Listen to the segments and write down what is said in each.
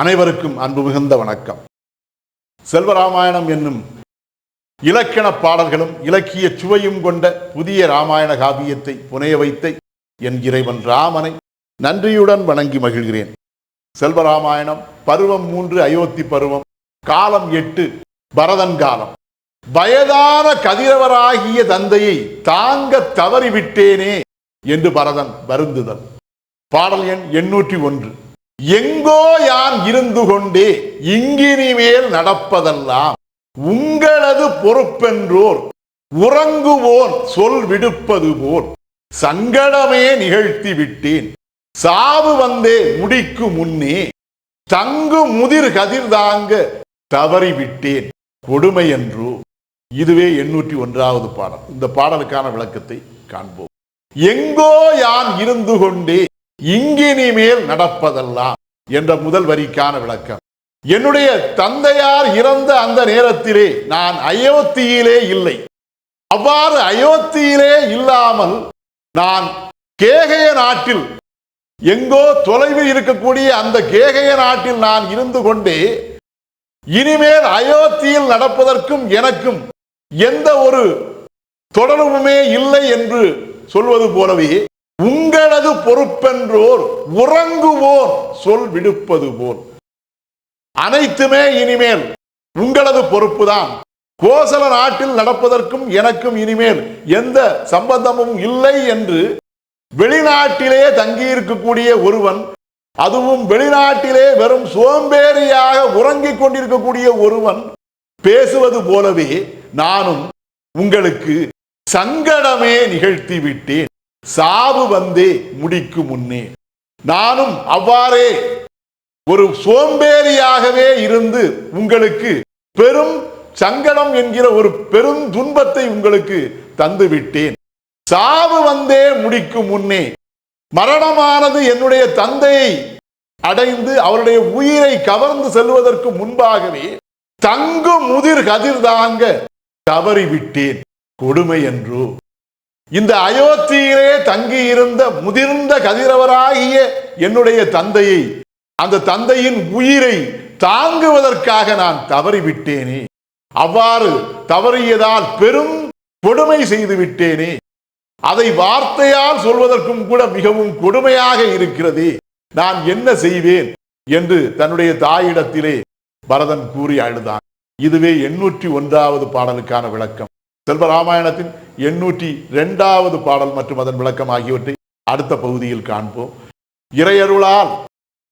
அனைவருக்கும் அன்பு மிகுந்த வணக்கம். செல்வராமாயணம் என்னும் இலக்கண பாடல்களும் இலக்கிய சுவையும் கொண்ட புதிய ராமாயண காவியத்தை புனைய வைத்த என் இறைவன் ராமனை நன்றியுடன் வணங்கி மகிழ்கிறேன். செல்வராமாயணம் பருவம் மூன்று அயோத்தி பருவம் காலம் எட்டு பரதன் காலம். வயதான கதிரவராகிய தந்தையை தாங்க தவறிவிட்டேனே என்று பரதன் வருந்துதல். பாடல் எண் எண்ணூற்றி ஒன்று. எங்கோ யான் இருந்து கொண்டே இங்கினிமேல் நடப்பதெல்லாம் உங்களது பொறுப்பென்றோர் உறங்குவோன் சொல் விடுப்பது போல். சங்கடமே நிகழ்த்தி விட்டேன் சாவு வந்தே முடிக்கு முன்னே தங்கு முதிர் கதிர் தாங்க தவறிவிட்டேன். கொடுமை என்று. இதுவே எண்ணூற்றி ஒன்றாவது பாடல். இந்த பாடலுக்கான விளக்கத்தை காண்போம். எங்கோ யான் இருந்து கொண்டே இங்கினிமேல் நடப்பதெல்லாம் என்ற முதல் வரிக்கான விளக்கம். என்னுடைய தந்தையார் இறந்த அந்த நேரத்திலே நான் அயோத்தியிலே இல்லை. அவ்வாறு அயோத்தியிலே இல்லாமல் நான் கேகைய நாட்டில் எங்கோ தொலைவில் இருக்கக்கூடிய அந்த கேகைய நாட்டில் நான் இருந்து கொண்டே இனிமேல் அயோத்தியில் நடப்பதற்கும் எனக்கும் எந்த ஒரு தொடர்புமே இல்லை என்று சொல்வது போலவே உங்களது பொறுப்பென்றோர் உறங்குவோர் சொல் விடுப்பது போல். அனைத்துமே இனிமேல் உங்களது பொறுப்புதான். கோசல நாட்டில் நடப்பதற்கும் எனக்கும் இனிமேல் எந்த சம்பந்தமும் இல்லை என்று வெளிநாட்டிலே தங்கியிருக்கக்கூடிய ஒருவன் அதுவும் வெளிநாட்டிலே வெறும் சோம்பேறியாக உறங்கிக் கொண்டிருக்கக்கூடிய ஒருவன் பேசுவது போலவே நானும் உங்களுக்கு சங்கடமே நிகழ்த்தி விட்டேன். சாவு வந்தே முடிக்கு முன்னே. நானும் அவ்வாறே ஒரு சோம்பேறியாகவே இருந்து உங்களுக்கு பெரும் சங்கடம் என்கிற ஒரு பெரும் துன்பத்தை உங்களுக்கு தந்துவிட்டேன். சாவு வந்தே முடிக்கும் முன்னே மரணமானது என்னுடைய தந்தையை அடைந்து அவருடைய உயிரை கவர்ந்து செல்வதற்கு முன்பாகவே தங்கு முதிர் கதிர் தாங்க தவறிவிட்டேன். கொடுமை என்றோ? இந்த அயோத்தியிலே தங்கியிருந்த முதிர்ந்த கதிரவராகிய என்னுடைய தந்தையை அந்த தந்தையின் உயிரை தாங்குவதற்காக நான் தவறிவிட்டேனே. அவ்வாறு தவறியதால் பெரும் கொடுமை செய்து விட்டேனே. அதை வார்த்தையால் சொல்வதற்கும் கூட மிகவும் கொடுமையாக இருக்கிறதே. நான் என்ன செய்வேன் என்று தன்னுடைய தாயிடத்திலே பரதன் கூறி அழுதான். இதுவே எண்ணூற்றி ஒன்றாவது பாடலுக்கான விளக்கம். செல்வராமாயணத்தின் எண்ணூற்றி இரண்டாவது பாடல் மற்றும் அதன் விளக்கம் ஆகியவற்றை அடுத்த பகுதியில் காண்போம். இறையருளால்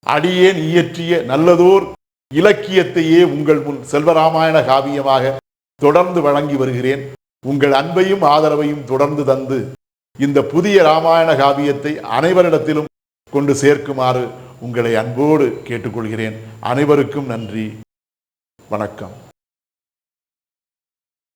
அடியேன் இயற்றிய நல்லதோர் இலக்கியத்தையே உங்கள் முன் செல்வராமாயண காவியமாக தொடர்ந்து வழங்கி வருகிறேன். உங்கள் அன்பையும் ஆதரவையும் தொடர்ந்து தந்து இந்த புதிய ராமாயண காவியத்தை அனைவரிடத்திலும் கொண்டு சேர்க்குமாறு உங்களை அன்போடு கேட்டுக்கொள்கிறேன். அனைவருக்கும் நன்றி. வணக்கம்.